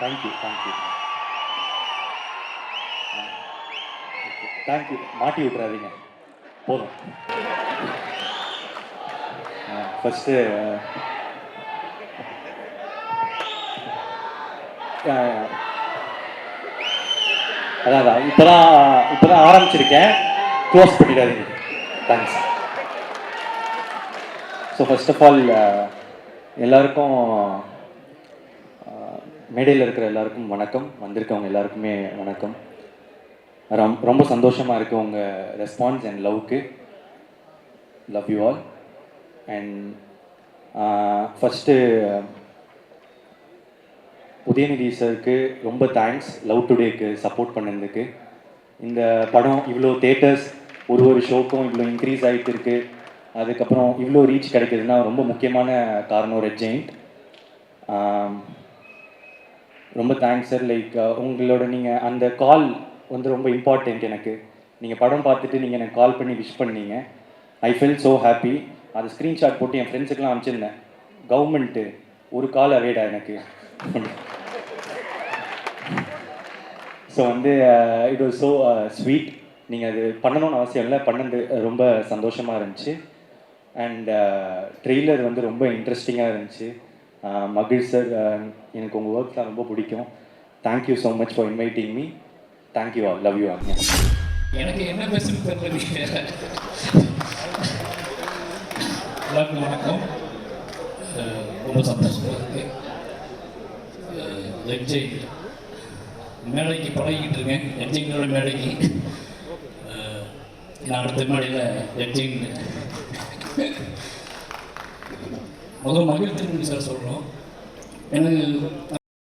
Thank you thank you thank you மாட்டி விட்றாதீங்க போதும் first அதான் அதான். இப்போ தான் இப்போ தான் ஆரம்பிச்சிருக்கேன். க்ளோஸ் பண்ணிடாதீங்க. Thanks so first of all எல்லாருக்கும் மேடையில் இருக்கிற எல்லாருக்கும் வணக்கம். வந்திருக்கவங்க எல்லாருக்குமே வணக்கம். ரொம் ரொம்ப சந்தோஷமாக இருக்குது உங்கள் response and லவ்க்கு. Love you all and first Udhayanidhi சருக்கு ரொம்ப தேங்க்ஸ் லவ் டுடேக்கு சப்போர்ட் பண்ணதுக்கு. இந்த படம் இவ்வளோ தேட்டர்ஸ் ஒரு ஒரு ஷோக்கும் இவ்வளோ இன்க்ரீஸ் ஆகிட்டு இருக்கு. அதுக்கப்புறம் இவ்வளோ ரீச் கிடைக்கிதுன்னா ரொம்ப முக்கியமான காரணம் ரெட் ஜெயிண்ட் ரொம்ப தேங்க்ஸ் சார் லைக் உங்களோட நீங்கள் அந்த கால் வந்து ரொம்ப இம்பார்ட்டண்ட் எனக்கு. நீங்கள் படம் பார்த்துட்டு நீங்கள் எனக்கு கால் பண்ணி விஷ் பண்ணீங்க. ஐ ஃபீல் ஸோ ஹாப்பி அது ஸ்க்ரீன்ஷாட் போட்டு என் ஃப்ரெண்ட்ஸுக்கெலாம் அனுப்பிச்சிருந்தேன். கவர்மெண்ட்டு ஒரு கால் அவேடா எனக்கு. ஸோ வந்து இட் வாஸ் ஸோ ஸ்வீட் நீங்கள் அது பண்ணணும்னு அவசியம் இல்லை. பண்ணது ரொம்ப சந்தோஷமாக இருந்துச்சு. அண்ட் ட்ரெய்லர் uh, வந்து ரொம்ப இன்ட்ரெஸ்டிங்காக இருந்துச்சு. Uh, மகிழ் சார் uh, எனக்கு உங்கள் ஒர்க்லாம் ரொம்ப பிடிக்கும். Thank you so much for inviting me thank you all love you all எனக்கு என்ன பேசுறது எல்லாருக்கும் வணக்கம். ரொம்ப சந்தோஷமாக இருக்குது லெக்ஜை மேடைக்கு பழகிக்கிட்டு இருக்கேன். எம்ஜிங்களோட மேடைக்கு. நான் அடுத்த மேடையில் எம்ஜிங் முதல் மகிழ்ச்சி சார் சொல்கிறோம் எனக்கு